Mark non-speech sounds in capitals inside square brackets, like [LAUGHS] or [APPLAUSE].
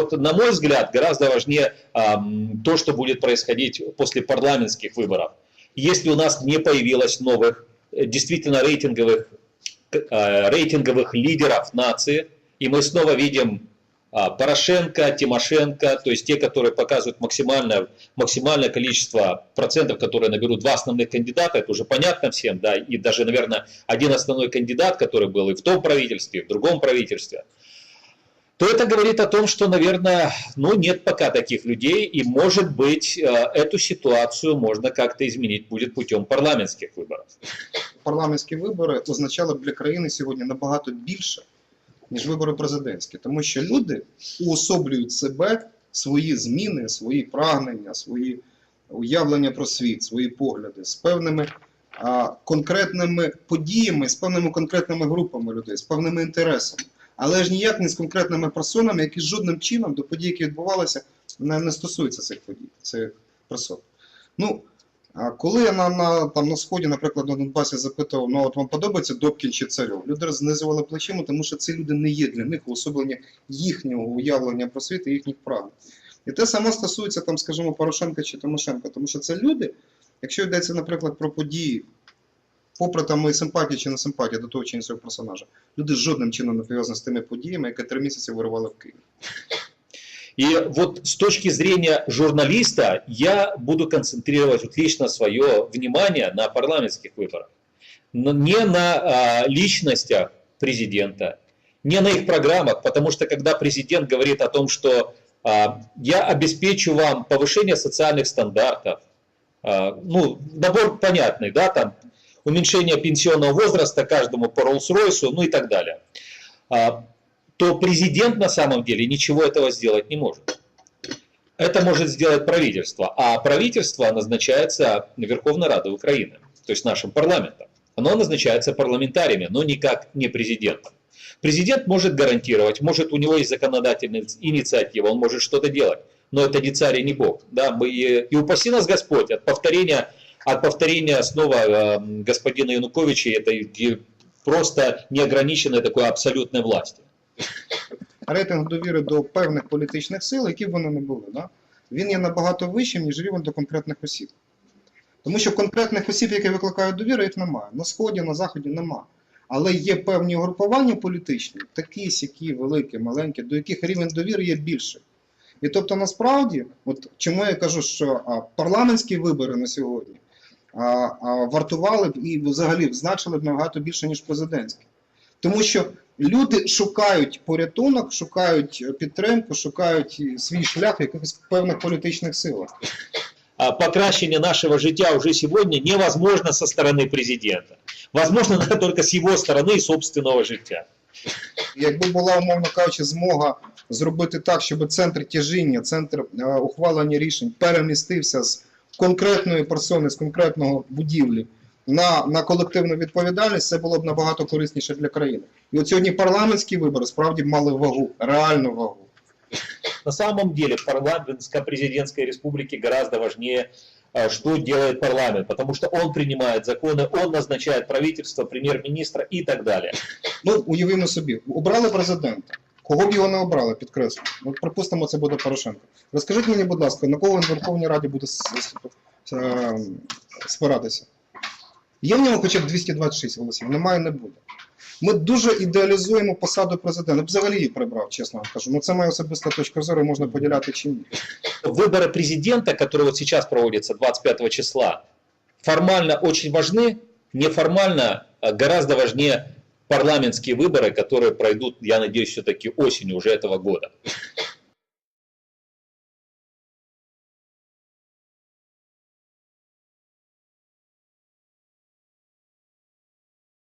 Вот, на мой взгляд, гораздо важнее то, что будет происходить после парламентских выборов. Если у нас не появилось новых, э, действительно рейтинговых, э, рейтинговых лидеров нации, и мы снова видим а, Порошенко, Тимошенко, то есть те, которые показывают максимальное, максимальное количество процентов, которые наберут два основных кандидата, это уже понятно всем, да, и даже, наверное, один основной кандидат, который был и в том правительстве, и в другом правительстве, то это говорит о том, что, наверное, ну, нет пока таких людей, и, может быть, э, эту ситуацию можно как-то изменить будет путем парламентских выборов. парламентські вибори означали б для країни сьогодні набагато більше, ніж вибори президентські, тому що люди уособлюють себе, свої зміни, свої прагнення, свої уявлення про світ, свої погляди з певними а, конкретними подіями, з певними конкретними групами людей, з певними інтересами. Але ж ніяк не з конкретними персонами, які жодним чином до подій, які відбувалися, не, не стосуються цих подій, цих персон. Ну, коли я на, на, там, на сході, наприклад, на Донбасі запитував, ну от вам подобається Добкін чи Царьов, люди знизували плечима, тому що ці люди не є для них уособлення їхнього уявлення про світ і їхніх прагнень. І те саме стосується, там, скажімо, Порошенка чи Тимошенка, тому що це люди, якщо йдеться, наприклад, про події, попри там мої симпатії чи не симпатії до того чи іншого персонажа, люди жодним чином не пов'язані з тими подіями, які три місяці вирували в Києві. И вот с точки зрения журналиста я буду концентрировать вот лично свое внимание на парламентских выборах. Но не на а, личностях президента, не на их программах, потому что когда президент говорит о том, что а, я обеспечу вам повышение социальных стандартов, а, ну, набор понятный, да, там, уменьшение пенсионного возраста каждому по Роллс-Ройсу, ну и так далее. А, то президент на самом деле ничего этого сделать не может. Это может сделать правительство, а правительство назначается Верховной Радой Украины, то есть нашим парламентом. Оно назначается парламентариями, но никак не президентом. Президент может гарантировать, может у него есть законодательная инициатива, он может что-то делать, но это не царь и не бог. Да, мы, и упаси нас Господь от повторения, от повторения снова господина Януковича, это и просто неограниченной такой абсолютной власти. рейтинг довіри до певних політичних сил, які б вони не були, да? він є набагато вищим, ніж рівень до конкретних осіб. Тому що конкретних осіб, які викликають довіру, їх немає. На Сході, на Заході нема. Але є певні угрупування політичні, такі, сякі, великі, маленькі, до яких рівень довіри є більший. І тобто, насправді, от чому я кажу, що парламентські вибори на сьогодні вартували б і взагалі б значили б набагато більше, ніж президентські. Тому що люди шукають порятунок, шукають е, підтримку, шукають е, свій шлях в якихось певних політичних силах. А покращение нашего життя уже сегодня невозможно со стороны президента. Возможно это [LAUGHS] только с его стороны и собственного життя. Якби була, умовно кажучи, змога зробити так, щоб центр тяжіння, центр е, ухвалення рішень перемістився з конкретної персони, з конкретного будівлі на, на колективну відповідальність, це було б набагато корисніше для країни. І от сьогодні парламентські вибори справді мали вагу, реальну вагу. На самом деле в парламентско-президентской республике гораздо важнее, э, что делает парламент, потому что он принимает законы, он назначает правительство, премьер-министра и так далее. Ну, уявімо собі, обрали президента. Кого б його не обрали, підкреслю. От припустимо, це буде Порошенко. Розкажіть мені, будь ласка, на кого він в Верховній Раді буде с- с- е, спиратися? Є в нього хоча б 226 голосів, немає, не буде. Ми дуже ідеалізуємо посаду президента. Взагалі її прибрав, чесно вам кажу. Ну це моя особиста точка зору, можна поділяти чи ні. Выборы президента, которые вот сейчас проводятся 25 числа, формально очень важны, неформально э, гораздо важнее парламентские выборы, которые пройдут, я надеюсь, все-таки осенью уже этого года.